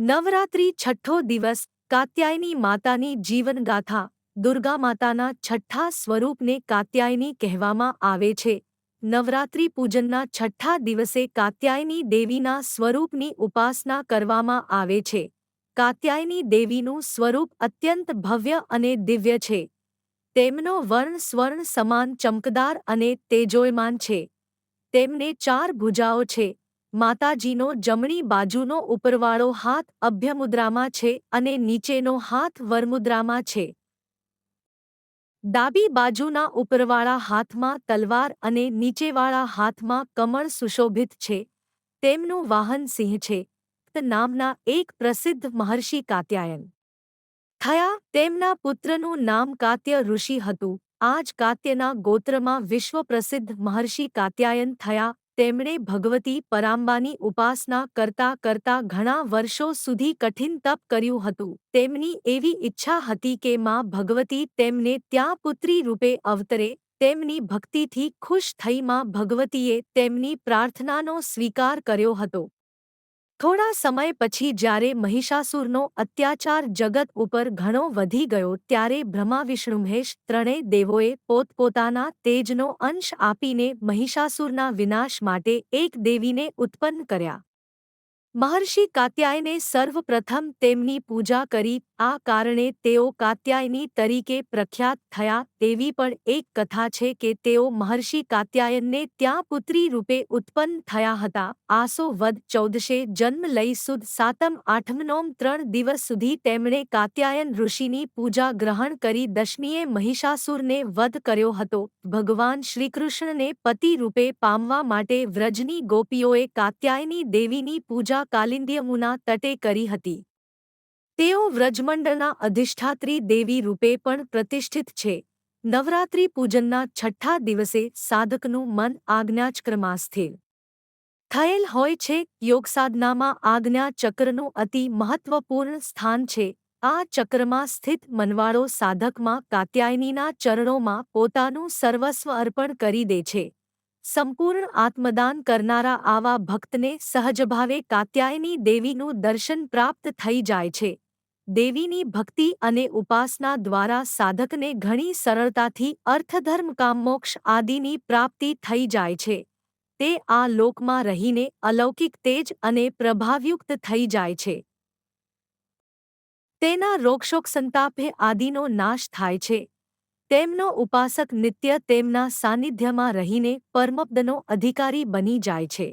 નવરાત્રી છઠ્ઠો દિવસ કાત્યાયની માતાની જીવનગાથા દુર્ગા માતાના છઠ્ઠા સ્વરૂપને કાત્યાયની કહેવામાં આવે છે. નવરાત્રિ પૂજનના છઠ્ઠા દિવસે કાત્યાયની દેવીના સ્વરૂપની ઉપાસના કરવામાં આવે છે. કાત્યાયની દેવીનું સ્વરૂપ અત્યંત ભવ્ય અને દિવ્ય છે. તેમનો વર્ણ સ્વર્ણ સમાન ચમકદાર અને તેજોયમાન છે. તેમને ચાર ભુજાઓ છે. માતાજીનો જમણી બાજુનો ઉપરવાળો હાથ અભ્યમુદ્રામાં છે અને નીચેનો હાથ વરમુદ્રામાં છે. ડાબી બાજુના ઉપરવાળા હાથમાં તલવાર અને નીચેવાળા હાથમાં કમળ સુશોભિત છે. તેમનું વાહન સિંહ છે. નામના એક પ્રસિદ્ધ મહર્ષિ કાત્યાયન. થયા તેમના પુત્રનું નામ કાત્ય ઋષિ હતું. આજ કાત્યના ગોત્રમાં વિશ્વ પ્રસિદ્ધ મહર્ષિ કાત્યાયન થયા. તેમણે ભગવતી પરાંબાની ઉપાસના કરતા કરતા ઘણા વર્ષો સુધી કઠિન તપ કર્યું હતું. તેમની એવી ઈચ્છા હતી કે માં ભગવતી તેમને ત્યાં પુત્રી રૂપે અવતરે, તેમની ભક્તિથી ખુશ થઈ માં ભગવતીએ તેમની પ્રાર્થનાનો સ્વીકાર કર્યો હતો. થોડા સમય પછી જ્યારે મહિષાસુરનો અત્યાચાર જગત ઉપર ઘણો વધી ગયો ત્યારે બ્રહ્મા વિષ્ણુ મહેશ ત્રણેય દેવોએ પોતપોતાના તેજનો અંશ આપીને મહિષાસુરના વિનાશ માટે એક દેવીને ઉત્પન્ન કર્યા. મહર્ષિ કાત્યાયને સર્વપ્રથમ તેમની પૂજા કરી, આ કારણે તેઓ કાત્યાયની તરીકે પ્રખ્યાત થયા. તેવી પણ એક કથા છે કે તેઓ મહર્ષિ કાત્યાયનને ત્યાં પુત્રી રૂપે ઉત્પન્ન થયા હતા. આસો વદ ચૌદશે જન્મ લઈ સુદ સાતમ આઠમનોમ ત્રણ દિવસ સુધી તેમણે કાત્યાયન ઋષિની પૂજા ગ્રહણ કરી દશમીએ મહિષાસુરને વધ કર્યો હતો. ભગવાન શ્રીકૃષ્ણને પતિ રૂપે પામવા માટે વ્રજની ગોપીઓએ કાત્યાયની દેવીની પૂજા કાલિંદિયમુના તટે કરી હતી. તેઓ વ્રજમંડળના અધિષ્ઠાત્રી દેવી રૂપે પણ પ્રતિષ્ઠિત છે. નવરાત્રિ પૂજનના છઠ્ઠા દિવસે સાધકનું મન આજ્ઞાચક્રમાં સ્થિર થયેલ હોય છે યોગસાધનામાં આજ્ઞા ચક્રનું અતિ મહત્વપૂર્ણ સ્થાન છે. આ ચક્રમાં સ્થિત મનવાળો સાધકમાં કાત્યાયનીના ચરણોમાં પોતાનું સર્વસ્વ અર્પણ કરી દે છે. સંપૂર્ણ આત્મદાન કરનારા આવા ભક્તને સહજભાવે કાત્યાયની દેવીનું દર્શન પ્રાપ્ત થઈ જાય છે. દેવીની ભક્તિ અને ઉપાસના દ્વારા સાધકને ઘણી સરળતાથી અર્થધર્મ, કામમોક્ષ આદિની પ્રાપ્તિ થઈ જાય છે. તે આ લોકમાં રહીને અલૌકિક તેજ અને પ્રભાવયુક્ત થઈ જાય છે. તેના રોગશોક સંતાપે આદિનો નાશ થાય છે. તેમનો ઉપાસક નિત્ય તેમના સાનિધ્યમાં રહીને પરમપદનો અધિકારી બની જાય છે.